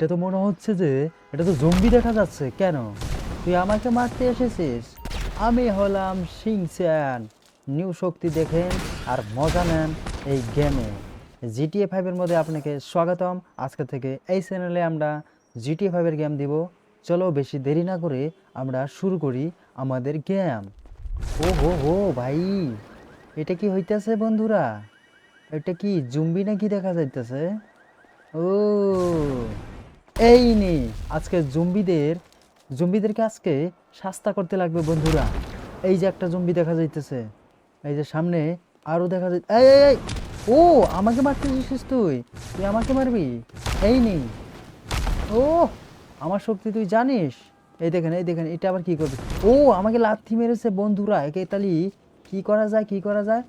এটা তো মনে হচ্ছে যে এটা তো জম্বি দেখা যাচ্ছে, কেন? তুই আমাকে মারতে এসেছিস? আমি হলাম সিংচ্যান নিউ শক্তি দেখেন আর মজা নেন এই গেমে জিটিএ ফাইভের মধ্যে আপনাকে স্বাগতম। আজকে থেকে এই চ্যানেলে আমরা জিটিএ ফাইভের গেম দিব। চলো বেশি দেরি না করে আমরা শুরু করি আমাদের গেম ও হো হো ভাই, এটা কি হইতেছে বন্ধুরা? এটা কি জুম্বি নাকি দেখা যাইতেছে? ও এই নে আজকে জম্বিদের জম্বিদেরকে আজকে শাস্তা করতে লাগবে বন্ধুরা। এই যে একটা জম্বি দেখা যাইতেছে। এই যে সামনে আরও দেখা যাই এই এই, ও আমাকে মারতে এসেছিস তুই। তুই আমাকে মারবি? এই নে। ও আমার শক্তি তুই জানিস? এই দেখেন এই দেখেন এটা আবার কি করবে? ও আমাকে লাথি মেরেছে বন্ধুরা। একে তালি কি করা যায় কি করা যায়?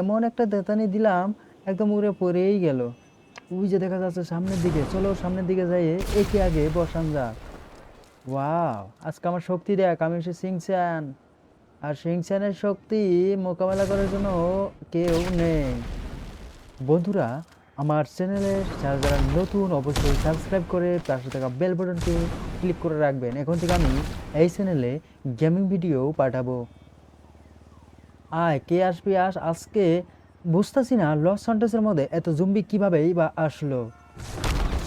এমন একটা দেতানি দিলাম একদম উড়ে পড়েই গেল। ওই যে দেখা যাচ্ছে সামনের দিকে, চলো সামনের দিকে যাই, একে আগে বসান যাক। ওয়াও, আজকে আমার শক্তি দেখ, আমি হচ্ছে সিংচ্যান আর সিংচ্যানের শক্তি মোকাবেলা করার জন্য কেউ নেই। বন্ধুরা, আমার চ্যানেলে যারা যারা নতুন, অবশ্যই সাবস্ক্রাইব করে পাশে থাকা বেল বাটনটি ক্লিক করে রাখবেন। এখন থেকে আমি এই চ্যানেলে গেমিং ভিডিও পাঠাবো। আয়, কে আসবি? আস, আজকে বুঝতেছি না লস সন্টেসের মধ্যে এত জুম্বি কীভাবেই বা আসলো।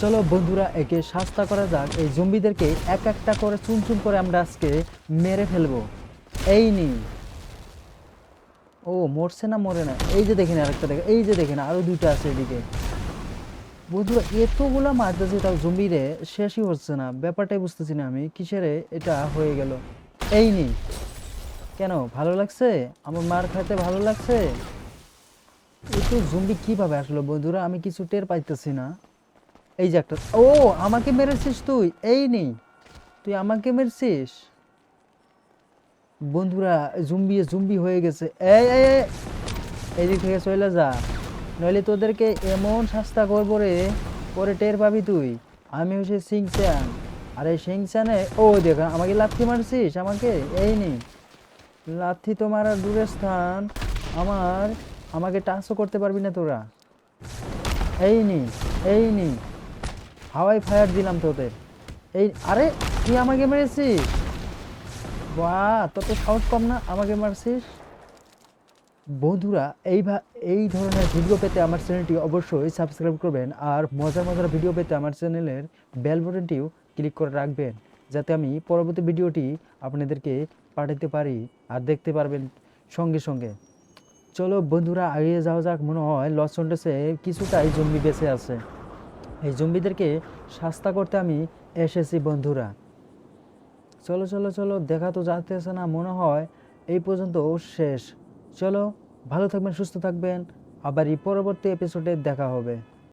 চলো বন্ধুরা, একে শাস্তা করা যাক। এই জম্বিদেরকে এক একটা করে চুন চুন করে আমরা আজকে মেরে ফেলব। এই নি ও, মরছে না, মরে না? এই যে দেখেন আরেকটা দেখে এই যে দেখেন আরও দুইটা আছে এদিকে। বন্ধুরা, এতগুলা মারতেছে তাও জম্বিরে শেষই হচ্ছে না। ব্যাপারটাই বুঝতেছি না আমি, কিসেরে এটা হয়ে গেল? এই নি কেন, ভালো লাগছে? আমার মার খাইতে ভালো লাগছে? একটু জম্বি কীভাবে আসলো বন্ধুরা? আমি কিছু টের পাইতেছি না। এই যে একটা ও, আমাকে মেরেছিস তুই। এই নেই তুই আমাকে মেরেছিস। বন্ধুরা জুম্বি জুম্বি হয়ে গেছে। এই এদিক থেকে চলে যা। নইলে তোদেরকে এমন শাস্তা করব রে। পরে টের পাবি তুই। আমি হচ্ছে সিংচ্যান আর এই সিংচ্যানে ও, দেখ, আমাকে লাথি মারছিস আমাকে? এই নেই লাথি তোমার আর দূরের স্থান। আমার আমাকে টাচও করতে পারবি না তোরা। এই নি এই নি। হাওয়াই ফায়ার দিলাম তোদের। এই, আরে, তুই আমাকে মেরেছিস? বাহ, তোর তো সাহস কম না আমাকে মারছিস? বন্ধুরা, এই এই ধরনের ভিডিও পেতে আমার চ্যানেলটি অবশ্যই সাবস্ক্রাইব করবেন আর মজার মজার ভিডিও পেতে আমার চ্যানেলের বেল বাটনটিও ক্লিক করে রাখবেন, যাতে আমি পরবর্তী ভিডিওটি আপনাদেরকে পাঠাতে পারি আর দেখতে পারবেন সঙ্গে সঙ্গে। চলো বন্ধুরা এগিয়ে যাওয়া যাক, মনে হয় লস কিছুটা কিছুটাই জম্বি বেঁচে আছে। এই জম্বিদেরকে সাস্তা করতে আমি এসেছি, বন্ধুরা। চলো চলো চলো, দেখা তো যাতেছে না, মনে হয় এই পর্যন্ত শেষ। চলো, ভালো থাকবেন, সুস্থ থাকবেন। আবার এই পরবর্তী এপিসোডে দেখা হবে।